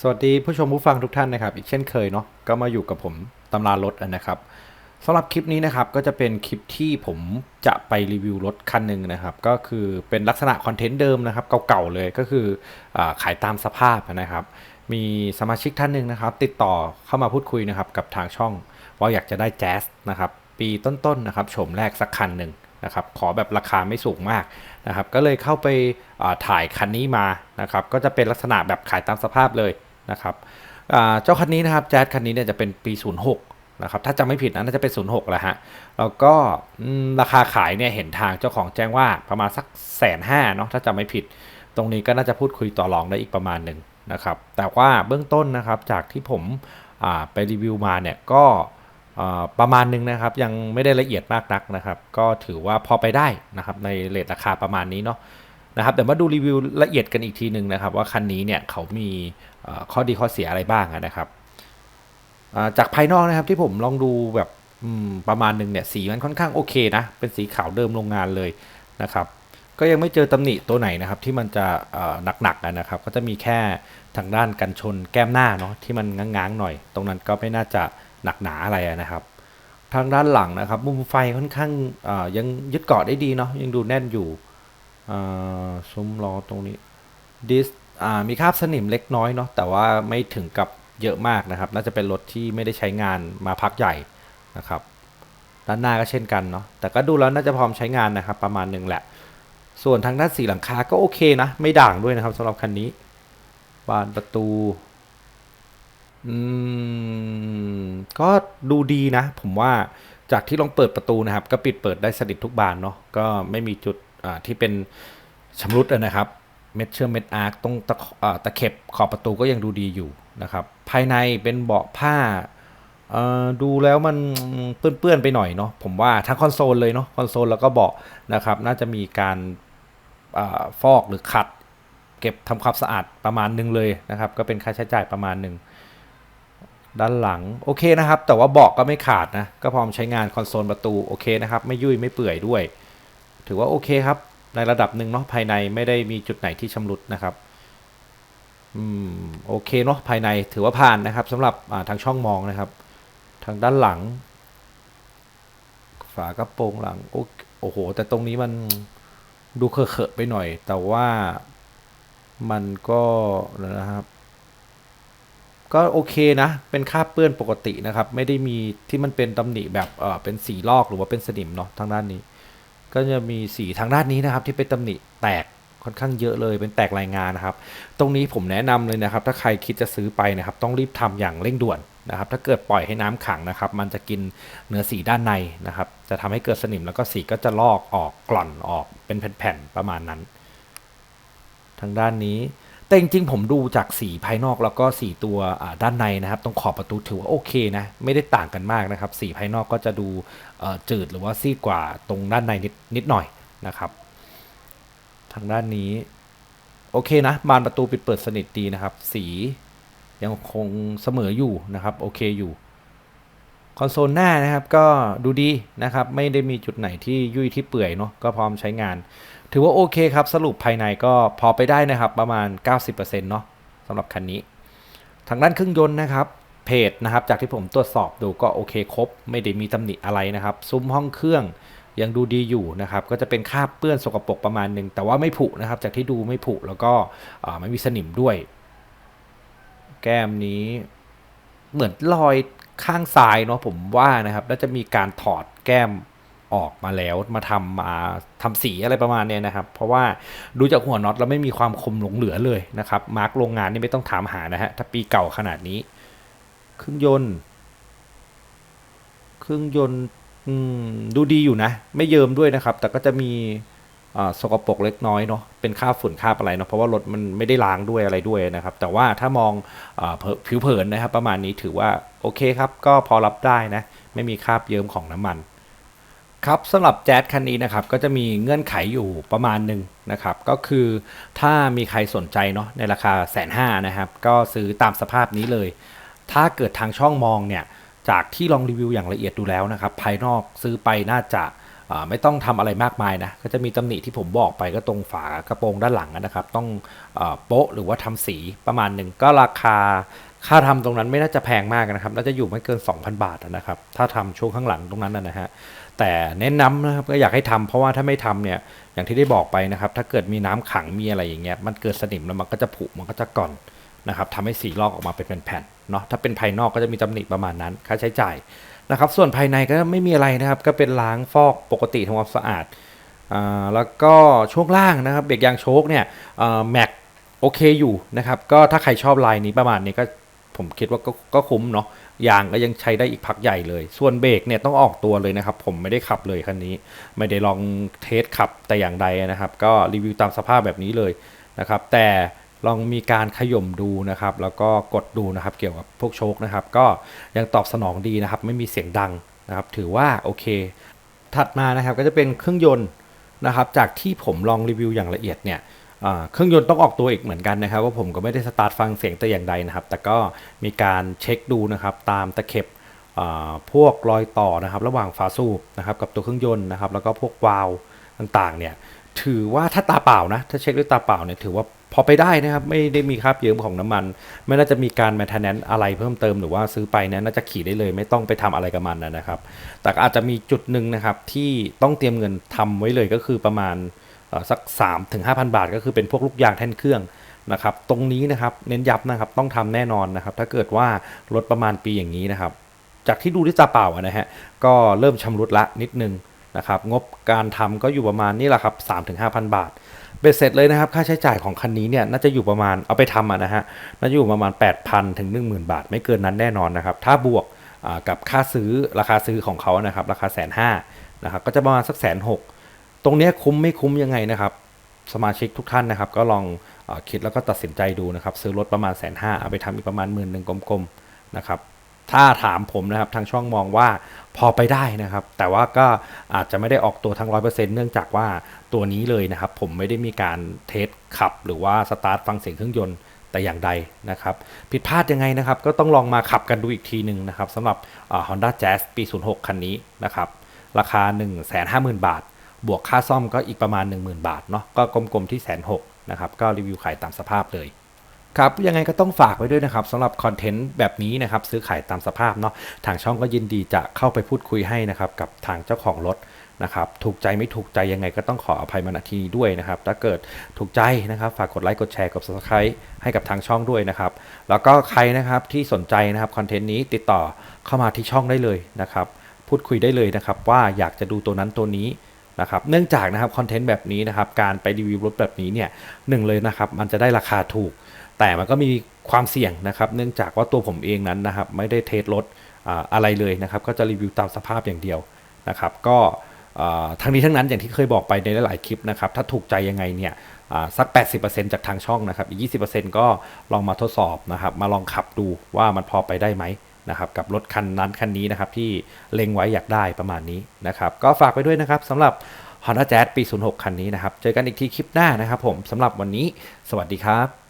สวัสดีผู้ชมผู้ฟังทุกท่านนะครับ อีกเช่นเคยเนาะก็มาอยู่กับผมตำรารถนะครับสำหรับคลิปนี้นะครับก็จะเป็นคลิปที่ผมจะไปรีวิวรถคันหนึ่งนะครับ ก็คือเป็นลักษณะคอนเทนต์เดิมนะครับเก่าๆเลยก็คืออขายตามสภาพนะครับ มีสมาชิกท่านหนึ่งนะครับ ติดต่อเข้ามาพูดคุยนะครับกับทางช่องว่าอยากจะได้แจ๊สนะครับปีต้นๆนะครับโฉมแรกสักคันหนึ่งนะครับขอแบบราคาไม่สูงมากนะครับ ก็เลยเข้าไปถ่ายคันนี้มานะครับ ก็จะเป็นลักษณะแบบขายตามสภาพเลย นะครับเจ้าคันนี้นะครับแจ๊สคันนี้เนี่ยจะเป็นปี 06นะครับถ้าจำไม่ผิดนะน่าจะเป็น 06แหละฮะแล้วก็ราคาขายเนี่ยเห็นทางเจ้าของแจ้งว่าประมาณสักแสนห้าเนาะถ้าจำไม่ผิด ตรงนี้ก็น่าจะพูดคุยต่อรองได้อีกประมาณหนึ่งนะครับแต่ว่าเบื้องต้นนะครับจากที่ผมไปรีวิวมาเนี่ยก็ประมาณหนึงนะครับยังไม่ได้ละเอียดมากนักนะครับ ก็ถือว่าพอไปได้นะครับในเลทราคาประมาณนี้เนาะ นะครับเดี๋ยวมาดูรีวิวละเอียดกันอีกทีหนึ่งนะครับ ว่าคันนี้เนี่ยเขามีข้อดีข้อเสียอะไรบ้างนะครับจากภายนอกนะครับที่ผมลองดูแบบประมาณหนึ่งเนี่ยสีมันค่อนข้างโอเคนะ เป็นสีขาวเดิมโรงงานเลยนะครับก็ยังไม่เจอตำหนิตัวไหนนะครับที่มันจะหนักๆนะครับ ก็จะมีแค่ทางด้านกันชนแก้มหน้าเนาะที่มันง้างๆหน่อย ตรงนั้นก็ไม่น่าจะหนักหนาอะไรนะครับ ทางด้านหลังนะครับ มุมไฟค่อนข้างยังยึดเกาะได้ดีเนาะยังดูแน่นอยู่ ซุ้มล้อตรงนี้ดิสมีคราบสนิมเล็กน้อยเนาะแต่ว่าไม่ถึงกับเยอะมากนะครับ น่าจะเป็นรถที่ไม่ได้ใช้งานมาพักใหญ่นะครับด้านหน้าก็เช่นกันเนาะแต่ก็ดูแล้วน่าจะพร้อมใช้งานนะครับ ประมาณหนึ่งแหละ ส่วนทางด้านสีหลังคาก็โอเคนะ ไม่ด่างด้วยนะครับสำหรับคันนี้ บานประตูอืมก็ดูดีนะ ผมว่าจากที่ลองเปิดประตูนะครับ ก็ปิดเปิดได้สนิททุกบานเนาะก็ไม่มีจุด ที่เป็นชำรุดนะครับ เม็ดเชื่อมเม็ดอาร์คตรงตะตะเข็บขอบประตูก็ยังดูดีอยู่นะครับ ภายในเป็นเบาะผ้าดูแล้วมันเปื้อนๆไปหน่อยเนาะผมว่าทั้งคอนโซลเลยเนาะคอนโซลแล้วก็เบาะนะครับ น่าจะมีการอฟอกหรือขัด เก็บทำความสะอาดประมาณหนึงเลยนะครับ ก็เป็นค่าใช้จ่ายประมาณหนึ่งด้านหลังโอเคนะครับ แต่ว่าเบาะก็ไม่ขาดนะ ก็พร้อมใช้งานคอนโซลประตูโอเคนะครับ ไม่ยุ่ยไม่เปื่อยด้วย ถือว่าโอเคครับ ในระดับหนึ่งเนาะภายในไม่ได้มีจุดไหนที่ชำรุดนะครับอืมโอเคเนาะภายในถือว่าผ่านนะครับสำหรับาทางช่องมองนะครับ ทางด้านหลัง ฝากระโปรงหลังโอโอ้โห แต่ตรงนี้มันดูเคอะๆไปหน่อย แต่ว่ามันก็นะครับ ก็โอเคนะ เป็นคราบเปื้อนปกตินะครับ ไม่ได้มีที่มันเป็นตำหนิแบบเออเป็นสีลอกหรือว่าเป็นสนิมเนาะทางด้านนี้ ก็จะมีสีทางด้านนี้นะครับ ที่เป็นตำหนิแตกค่อนข้างเยอะเลยเป็นแตกรายงานนะครับ ตรงนี้ผมแนะนำเลยนะครับ ถ้าใครคิดจะซื้อไปนะครับ ต้องรีบทำอย่างเร่งด่วนนะครับ ถ้าเกิดปล่อยให้น้ำขังนะครับ มันจะกินเนื้อสีด้านในนะครับ จะทำให้เกิดสนิมแล้วก็สีก็จะลอกออกกล่อนออกเป็นแผ่นๆประมาณนั้น ทางด้านนี้ แต่จริงๆ ผมดูจากสีภายนอกแล้วก็สีตัวด้านในนะครับ ตรงขอบประตูถือว่าโอเคนะ ไม่ได้ต่างกันมากนะครับ สีภายนอกก็จะดูจืดหรือว่าซีดกว่าตรงด้านในนิดนิดหน่อยนะครับ ทางด้านนี้ โอเคนะ บานประตูปิดเปิดสนิทดีนะครับ สียังคงเสมออยู่นะครับ โอเคอยู่ คอนโซลหน้านะครับก็ดูดีนะครับ ไม่ได้มีจุดไหนที่ยุ่ยที่เปื่อยเนาะก็พร้อมใช้งาน ถือว่าโอเคครับ สรุปภายในก็พอไปได้นะครับ ประมาณ 90%เนาะสำหรับคันนี้ ทางด้านเครื่องยนต์นะครับเพจนะครับ จากที่ผมตรวจสอบดูก็โอเคครบ ไม่ได้มีตำหนิอะไรนะครับ ซุ้มห้องเครื่องยังดูดีอยู่นะครับ ก็จะเป็นคราบเปื้อนสกปรกประมาณหนึ่งแต่ว่าไม่ผุนะครับ จากที่ดูไม่ผุแล้วก็ไม่มีสนิมด้วย แก้มนี้เหมือนรอย ข้างซ้ายเนาะผมว่านะครับน่าจะมีการถอดแก้มออกมาแล้วมาทำมาทำสีอะไรประมาณเนี้ยนะครับ เพราะว่าดูจากหัวน็อตแล้วไม่มีความคมหลงเหลือเลยนะครับ มาร์กโรงงานนี่ไม่ต้องถามหานะฮะถ้าปีเก่าขนาดนี้ เครื่องยนต์ เครื่องยนต์ดูดีอยู่นะ ไม่เยิมด้วยนะครับ แต่ก็จะมี สกปรกเล็กน้อยเนาะเป็นค่าบฝุ่นค่าบอะไรเนาะเพราะว่ารถมันไม่ได้ล้างด้วยอะไรด้วยนะครับ แต่ว่าถ้ามองอผิวเผินนะครับ ประมาณนี้ถือว่าโอเคครับ ก็พอรับได้นะ ไม่มีคราบเยิ้มของน้ำมันครับสำหรับแจ๊สคันนี้นะครับก็จะมีเงื่อนไขอยู่ประมาณหนึ่งนะครับก็คือถ้ามีใครสนใจเนาะในราคาแสนห้านะครับก็ซื้อตามสภาพนี้เลย ถ้าเกิดทางช่องมองเนี่ยจากที่ลองรีวิวอย่างละเอียดดูแล้วนะครับ ภายนอกซื้อไปน่าจะ ไม่ต้องทำอะไรมากมายนะ ก็จะมีตำหนิที่ผมบอกไปก็ตรงฝากระโปรงด้านหลังนะครับ ต้องอโป๊ะหรือว่าทำสีประมาณหนึ่งก็ราคาค่าทำตรงนั้นไม่น่าจะแพงมากนะครับ น่าจะอยู่ไม่เกิน 2,000 บาทนะครับ ถ้าทำช่วงข้างหลังตรงนั้นนะนะฮะ แต่แนะนำนะครับก็อยากให้ทำเพราะว่าถ้าไม่ทำเนี่ย อย่างที่ได้บอกไปนะครับ ถ้าเกิดมีน้ำขังมีอะไรอย่างเงี้ย มันเกิดสนิมแล้วมันก็จะผุ มันก็จะก่อนนะครับทำให้สีลอกออกมาเป็นแผ่นๆ เนาะถ้าเป็นภายนอกก็จะมีตำหนิประมาณนั้น ค่าใช้จ่าย นะครับ ส่วนภายในก็ไม่มีอะไรนะครับ ก็เป็นล้างฟอกปกติทำความสะอาดอ่าแล้วก็ช่วงล่างนะครับเบรกยางโชคเนี่ยแม็กโอเคอยู่นะครับ ก็ถ้าใครชอบลายนี้ประมาณนี้ก็ผมคิดว่าก็ก็คุ้มเนาะยางก็ยังใช้ได้อีกพักใหญ่เลย ส่วนเบรกเนี่ยต้องออกตัวเลยนะครับ ผมไม่ได้ขับเลยคันนี้ ไม่ได้ลองเทสขับแต่อย่างใดนะครับ ก็รีวิวตามสภาพแบบนี้เลยนะครับ แต่ ลองมีการขย่มดูนะครับ แล้วก็กดดูนะครับ เกี่ยวกับพวกโชคนะครับ ก็ยังตอบสนองดีนะครับ ไม่มีเสียงดังนะครับ ถือว่าโอเค ถัดมานะครับก็จะเป็นเครื่องยนต์นะครับ จากที่ผมลองรีวิวอย่างละเอียดเนี่ยเครื่องยนต์ต้องออกตัวอีกเหมือนกันนะครับว่าผมก็ไม่ได้สตาร์ทฟังเสียงแต่อย่างใดนะครับ แต่ก็มีการเช็คดูนะครับตามตะเข็บพวกรอยต่อนะครับ ระหว่างฝาสูบนะครับกับตัวเครื่องยนต์นะครับ แล้วก็พวกวาล์วต่างๆเนี่ยถือว่าถ้าตาเปล่านะถ้าเช็คด้วยตาเปล่าเนี่ยถือว่า พอไปได้นะครับ ไม่ได้มีคราบเยิมของน้ำมัน ไม่น่าจะมีการแมนเทนแนนอะไรเพิ่มเติมหรือว่าซื้อไปนี่น่าจะขี่ได้เลย ไม่ต้องไปทำอะไรกับมันนะครับ แต่อาจจะมีจุดหนึ่งนะครับที่ต้องเตรียมเงินทำไว้เลยก็คือประมาณสัก3ถึง5,000บาท ก็คือเป็นพวกลูกยางแท่นเครื่องนะครับตรงนี้นะครับเน้นย้ำนะครับต้องทำแน่นอนนะครับ ถ้าเกิดว่ารถประมาณปีอย่างนี้นะครับ จากที่ดูด้วยตาเปล่านะฮะก็เริ่มชำรุดละนิดนึงนะครับ งบการทำก็อยู่ประมาณนี่แหละครับ3ถึง5,000 บาท เบ็ดเสร็จเลยนะครับ ค่าใช้จ่ายของคันนี้เนี่ยน่าจะอยู่ประมาณเอาไปทำะนะฮะน่าจะอยู่ประมาณ 8,000 ถึง 10,000 บาท ไม่เกินนั้นแน่นอนนะครับ ถ้าบวกกับค่าซื้อราคาซื้อของเขานะครับ ราคาแสนห้านะครับก็จะประมาณสักแสนหกตรงนี้คุ้มไม่คุ้มยังไงนะครับ สมาชิกทุกท่านนะครับ ก็ลองอคิดแล้วก็ตัดสินใจดูนะครับ ซื้อรถประมาณแสนห้าเอาไปทำอีกประมาณหมื่นหนึ่งกลมๆนะครับ ถ้าถามผมนะครับทางช่องมองว่าพอไปได้นะครับ แต่ว่าก็อาจจะไม่ได้ออกตัวทั้งร้อยเปอร์เซ็นต์เนื่องจากว่าตัวนี้เลยนะครับ ผมไม่ได้มีการเทสขับ หรือว่าสตาร์ทฟังเสียงเครื่องยนต์แต่อย่างใดนะครับผิดพลาดยังไงนะครับ ก็ต้องลองมาขับกันดูอีกทีหนึ่งนะครับสำหรับอ่า Honda Jazz ปี 06 คันนี้นะครับ ราคา 1 5 0 0 0 0 บาท บวกค่าซ่อมก็อีกประมาณ 10,000 บาทเนาะก็กลมๆที่แสนหกนะครับก็รีวิวขายตามสภาพเลย ครับยังไงก็ต้องฝากไว้ด้วยนะครับสำหรับคอนเทนต์แบบนี้นะครับซื้อขายตามสภาพเนาะทางช่องก็ยินดีจะเข้าไปพูดคุยให้นะครับกับทางเจ้าของรถนะครับถูกใจไม่ถูกใจยังไงก็ต้องขออภัยมาณทีนี้ด้วยนะครับ ถ้าเกิดถูกใจนะครับ ฝากกดไลค์กดแชร์กด subscribe ให้กับทางช่องด้วยนะครับ แล้วก็ใครนะครับที่สนใจนะครับคอนเทนต์นี้ติดต่อเข้ามาที่ช่องได้เลยนะครับ พูดคุยได้เลยนะครับว่าอยากจะดูตัวนั้นตัวนี้ นะครับเนื่องจากนะครับคอนเทนต์แบบนี้นะครับการไปรีวิวรถแบบนี้เนี่ยหนึ่งเลยนะครับมันจะได้ราคาถูก แต่มันก็มีความเสี่ยงนะครับ เนื่องจากว่าตัวผมเองนั้นนะครับไม่ได้เทสรถอะไรเลยนะครับ ก็จะรีวิวตามสภาพอย่างเดียวนะครับ ก็ทั้งนี้ทั้งนั้นอย่างที่เคยบอกไปในหลายๆคลิปนะครับ ถ้าถูกใจยังไงเนี่ยอ่าสัก 80%จากทางช่องนะครับ อีก 20%ก็ลองมาทดสอบนะครับ มาลองขับดูว่ามันพอไปได้ไหม นะครับกับรถคันนั้นคันนี้นะครับที่เล็งไว้อยากได้ประมาณนี้นะครับก็ฝากไปด้วยนะครับสำหรับ Honda Jazz ปี 06 คันนี้นะครับ เจอกันอีกทีคลิปหน้านะครับผมสำหรับวันนี้ สวัสดีครับ